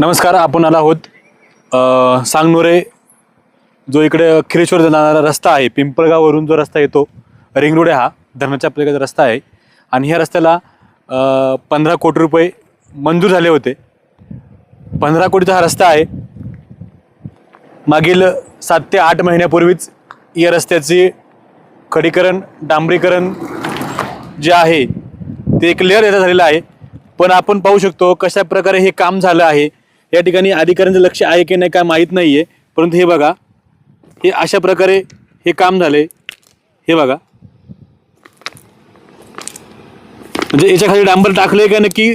नमस्कार आपण आला आहोत सांगनोरे जो इकडे खिरेश्वर जाणारा रस्ता आहे पिंपळगाववरून जो रस्ता येतो रिंग रोड हा धरणाच्या पलीकडचा रस्ता आहे. आणि ह्या रस्त्याला पंधरा कोटी रुपये मंजूर झाले होते. पंधरा कोटीचा हा रस्ता आहे. मागील सात ते आठ महिन्यापूर्वीच या रस्त्याची खडीकरण डांबरीकरण जे आहे ते एक लेअर याचा झालेलं आहे. पण आपण पाहू शकतो कशा प्रकारे हे काम झालं आहे. या ठिकाणी अधिकाऱ्यांचं लक्ष आहे की नाही काय माहीत नाही आहे परंतु हे बघा हे अशा प्रकारे हे काम झाले. हे बघा. म्हणजे याच्या खाली डांबर टाकले का नक्की?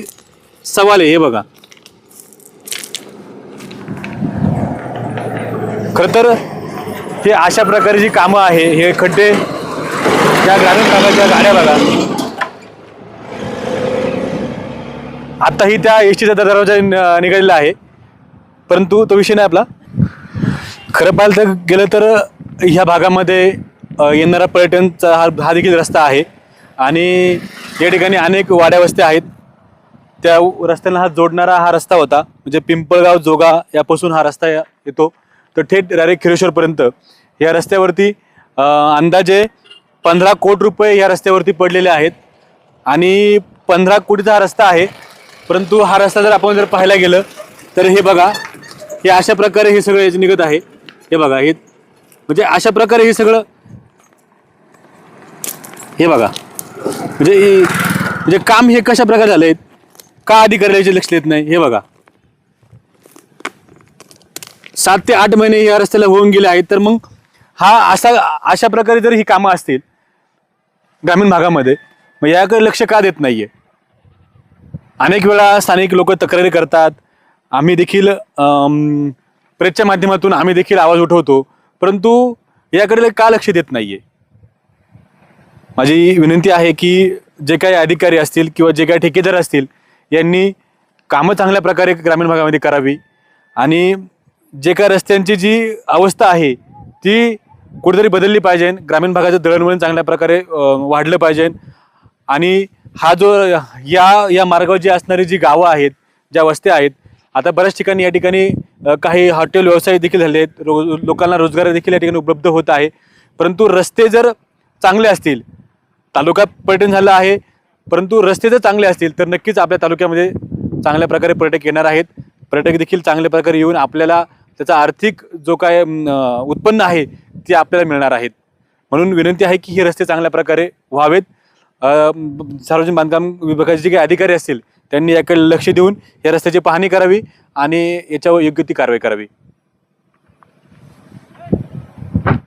सवाल आहे हे बघा. खरं तर हे अशा प्रकारे जी कामं आहे हे खड्डे त्या ग्रामीण भागाच्या गाड्या बघा. आत्ताही त्या एस टीचा दरवाजा निघालेला आहे. परंतु तो विषय नाही आपला. खरं पाहिलं तर गेलं तर ह्या भागामध्ये येणारा पर्यटनचा हा हा देखील रस्ता आहे. आणि या ठिकाणी अनेक वाड्या वस्त्या आहेत. त्या रस्त्यांना हा जोडणारा हा रस्ता होता. म्हणजे पिंपळगाव जोगा यापासून हा रस्ता या- येतो. तर थेट डायरेक्ट खिरेश्वरपर्यंत. या रस्त्यावरती अंदाजे पंधरा कोटी रुपये या रस्त्यावरती पडलेले आहेत. आणि पंधरा कोटीचा हा रस्ता आहे. परंतु हा रस्ता जर आपण जर पाहायला गेलं तर हे बघा हे अशा प्रकारे हे सगळं याचे निघत आहे. हे बघा हे म्हणजे अशा प्रकारे हे सगळं हे बघा. म्हणजे म्हणजे काम हे कशा प्रकारे झालंय? का अधिकाऱ्याचे लक्ष देत नाही? हे बघा. सात ते आठ महिने या रस्त्याला होऊन गेले आहेत तर मग हा असा अशा प्रकारे जर ही कामं असतील ग्रामीण भागामध्ये मग याकडे लक्ष का देत नाहीये? अनेक वेळा स्थानिक लोक तक्रारी करतात आम्ही देखील प्रेसच्या माध्यमातून आम्ही देखील आवाज उठवतो परंतु याकडे का लक्ष देत नाहीये? माझी विनंती आहे की जे काही अधिकारी असतील किंवा जे काही ठेकेदार असतील यांनी कामं चांगल्या प्रकारे ग्रामीण भागामध्ये करावी आणि जे काही रस्त्यांची जी अवस्था आहे ती कुठेतरी बदलली पाहिजे ग्रामीण भागाचं दळणवळण चांगल्या प्रकारे वाढलं पाहिजे आणि हा जो या या मार्गावर जी असणारी जी गावं आहेत ज्या वस्त्या आहेत आता बऱ्याच ठिकाणी या ठिकाणी काही हॉटेल व्यवसाय देखील झाले आहेत. रो लोकांना रोजगार देखील या ठिकाणी उपलब्ध होत आहे. परंतु रस्ते जर चांगले असतील तालुका पर्यटन झालं आहे परंतु रस्ते जर चांगले असतील तर नक्कीच आपल्या तालुक्यामध्ये चांगल्या प्रकारे पर्यटक येणार आहेत. पर्यटक देखील चांगल्या प्रकारे येऊन आपल्याला त्याचा आर्थिक जो काय उत्पन्न आहे ते आपल्याला मिळणार आहेत. म्हणून विनंती आहे की हे रस्ते चांगल्या प्रकारे व्हावेत. सार्वजनिक बांधकाम विभागाचे जे काही अधिकारी असतील त्यांनी याकडे लक्ष देऊन या रस्त्याची पाहणी करावी आणि याच्यावर योग्य ती कारवाई करावी.